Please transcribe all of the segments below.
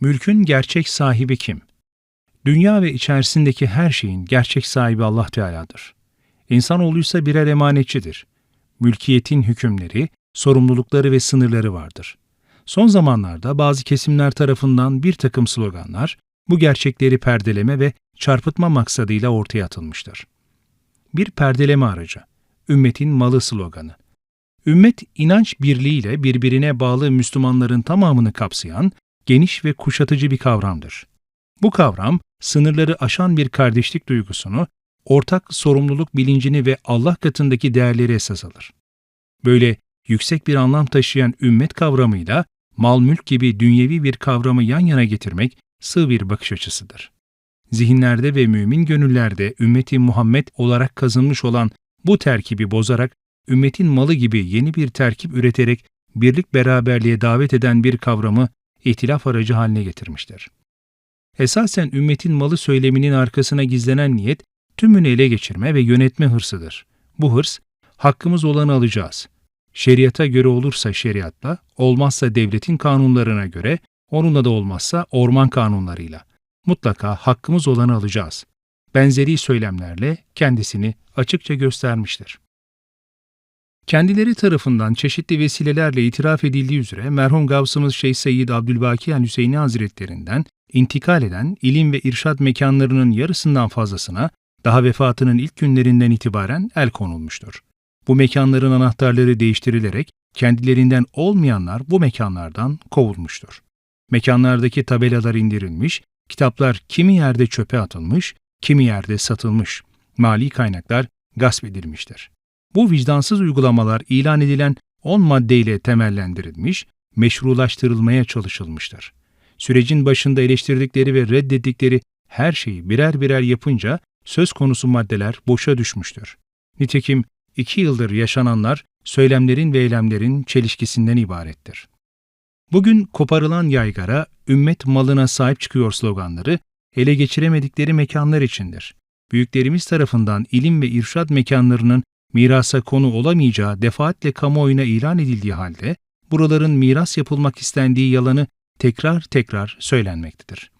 Mülkün gerçek sahibi kim? Dünya ve içerisindeki her şeyin gerçek sahibi Allah Teala'dır. İnsanoğluysa birer emanetçidir. Mülkiyetin hükümleri, sorumlulukları ve sınırları vardır. Son zamanlarda bazı kesimler tarafından bir takım sloganlar bu gerçekleri perdeleme ve çarpıtma maksadıyla ortaya atılmıştır. Bir perdeleme aracı, ümmetin malı sloganı. Ümmet inanç birliğiyle birbirine bağlı Müslümanların tamamını kapsayan geniş ve kuşatıcı bir kavramdır. Bu kavram sınırları aşan bir kardeşlik duygusunu, ortak sorumluluk bilincini ve Allah katındaki değerleri esas alır. Böyle yüksek bir anlam taşıyan ümmet kavramıyla mal mülk gibi dünyevi bir kavramı yan yana getirmek sığ bir bakış açısıdır. Zihinlerde ve mümin gönüllerde ümmeti Muhammed olarak kazınmış olan bu terkibi bozarak ümmetin malı gibi yeni bir terkip üreterek birlik beraberliğe davet eden bir kavramı ihtilaf aracı haline getirmiştir. Esasen ümmetin malı söyleminin arkasına gizlenen niyet tümünü ele geçirme ve yönetme hırsıdır. Bu hırs, hakkımız olanı alacağız. Şeriata göre olursa şeriatla, olmazsa devletin kanunlarına göre, onunla da olmazsa orman kanunlarıyla. Mutlaka hakkımız olanı alacağız. Benzeri söylemlerle kendisini açıkça göstermiştir. Kendileri tarafından çeşitli vesilelerle itiraf edildiği üzere merhum Gavsımız Şeyh Seyyid Abdülbaki el Hüseyini Hazretlerinden intikal eden ilim ve irşad mekanlarının yarısından fazlasına daha vefatının ilk günlerinden itibaren el konulmuştur. Bu mekanların anahtarları değiştirilerek kendilerinden olmayanlar bu mekanlardan kovulmuştur. Mekanlardaki tabelalar indirilmiş, kitaplar kimi yerde çöpe atılmış, kimi yerde satılmış, mali kaynaklar gasp edilmiştir. Bu vicdansız uygulamalar ilan edilen 10 maddeyle temellendirilmiş, meşrulaştırılmaya çalışılmıştır. Sürecin başında eleştirdikleri ve reddettikleri her şeyi birer birer yapınca söz konusu maddeler boşa düşmüştür. Nitekim iki yıldır yaşananlar söylemlerin ve eylemlerin çelişkisinden ibarettir. Bugün koparılan yaygara, ümmet malına sahip çıkıyor sloganları, ele geçiremedikleri mekanlar içindir. Büyüklerimiz tarafından ilim ve irşad mekanlarının mirasa konu olamayacağı defaatle kamuoyuna ilan edildiği halde, buraların miras yapılmak istendiği yalanı tekrar tekrar söylenmektedir.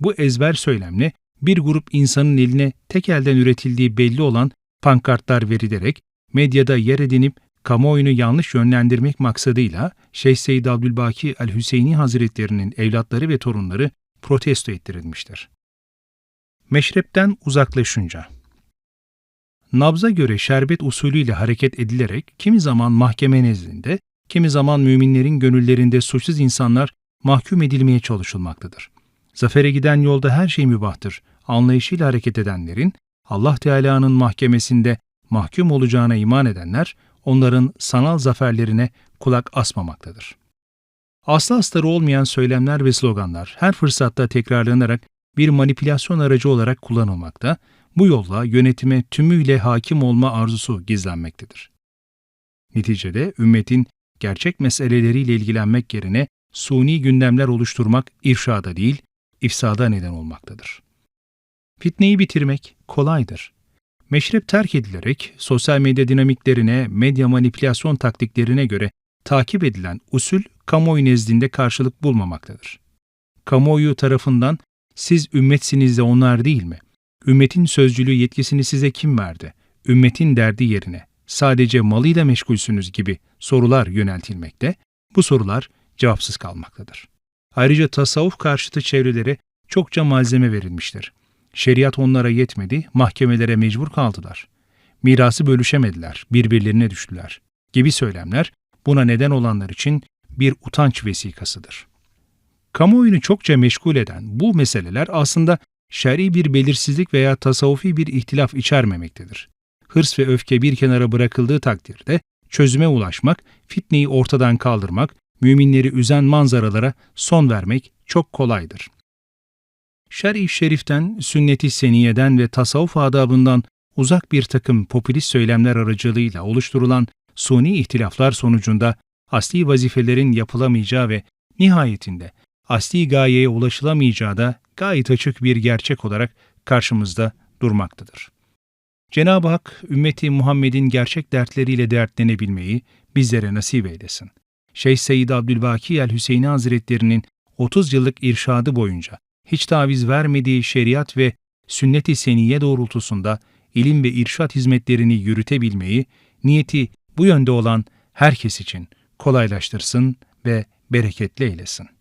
Bu ezber söylemle bir grup insanın eline tek elden üretildiği belli olan pankartlar verilerek medyada yer edinip kamuoyunu yanlış yönlendirmek maksadıyla Şeyh Seyyid Abdülbaki el-Hüseyini Hazretlerinin evlatları ve torunları protesto ettirilmiştir. Meşrepten uzaklaşınca Nabza göre şerbet usulüyle hareket edilerek kimi zaman mahkeme nezdinde, kimi zaman müminlerin gönüllerinde suçsuz insanlar mahkum edilmeye çalışılmaktadır. Zafere giden yolda her şey mübahtır. Anlayışıyla hareket edenlerin Allah Teala'nın mahkemesinde mahkum olacağına iman edenler onların sanal zaferlerine kulak asmamaktadır. Aslı astarı olmayan söylemler ve sloganlar her fırsatta tekrarlanarak bir manipülasyon aracı olarak kullanılmakta, bu yolla yönetime tümüyle hakim olma arzusu gizlenmektedir. Neticede ümmetin gerçek meseleleriyle ilgilenmek yerine suni gündemler oluşturmak irşada değil, ifsada neden olmaktadır. Fitneyi bitirmek kolaydır. Meşrep terk edilerek sosyal medya dinamiklerine, medya manipülasyon taktiklerine göre takip edilen usul kamuoyu nezdinde karşılık bulmamaktadır. Kamuoyu tarafından siz ümmetsiniz de onlar değil mi? Ümmetin sözcülüğü yetkisini size kim verdi? Ümmetin derdi yerine sadece malıyla meşgulsünüz gibi sorular yöneltilmekte, bu sorular cevapsız kalmaktadır. Ayrıca tasavvuf karşıtı çevrelere çokça malzeme verilmiştir. Şeriat onlara yetmedi, mahkemelere mecbur kaldılar. Mirası bölüşemediler, birbirlerine düştüler gibi söylemler buna neden olanlar için bir utanç vesikasıdır. Kamuoyunu çokça meşgul eden bu meseleler aslında şer'i bir belirsizlik veya tasavvufi bir ihtilaf içermemektedir. Hırs ve öfke bir kenara bırakıldığı takdirde çözüme ulaşmak, fitneyi ortadan kaldırmak, müminleri üzen manzaralara son vermek çok kolaydır. Şer-i şeriften, sünnet-i seniyeden ve tasavvuf adabından uzak bir takım popülist söylemler aracılığıyla oluşturulan suni ihtilaflar sonucunda asli vazifelerin yapılamayacağı ve nihayetinde asli gayeye ulaşılamayacağı da gayet açık bir gerçek olarak karşımızda durmaktadır. Cenab-ı Hak, ümmeti Muhammed'in gerçek dertleriyle dertlenebilmeyi bizlere nasip eylesin. Şeyh Seyyid Abdülbaki el-Hüseyini Hazretlerinin 30 yıllık irşadı boyunca hiç taviz vermediği şeriat ve sünnet-i seniyye doğrultusunda ilim ve irşat hizmetlerini yürütebilmeyi, niyeti bu yönde olan herkes için kolaylaştırsın ve bereketli eylesin.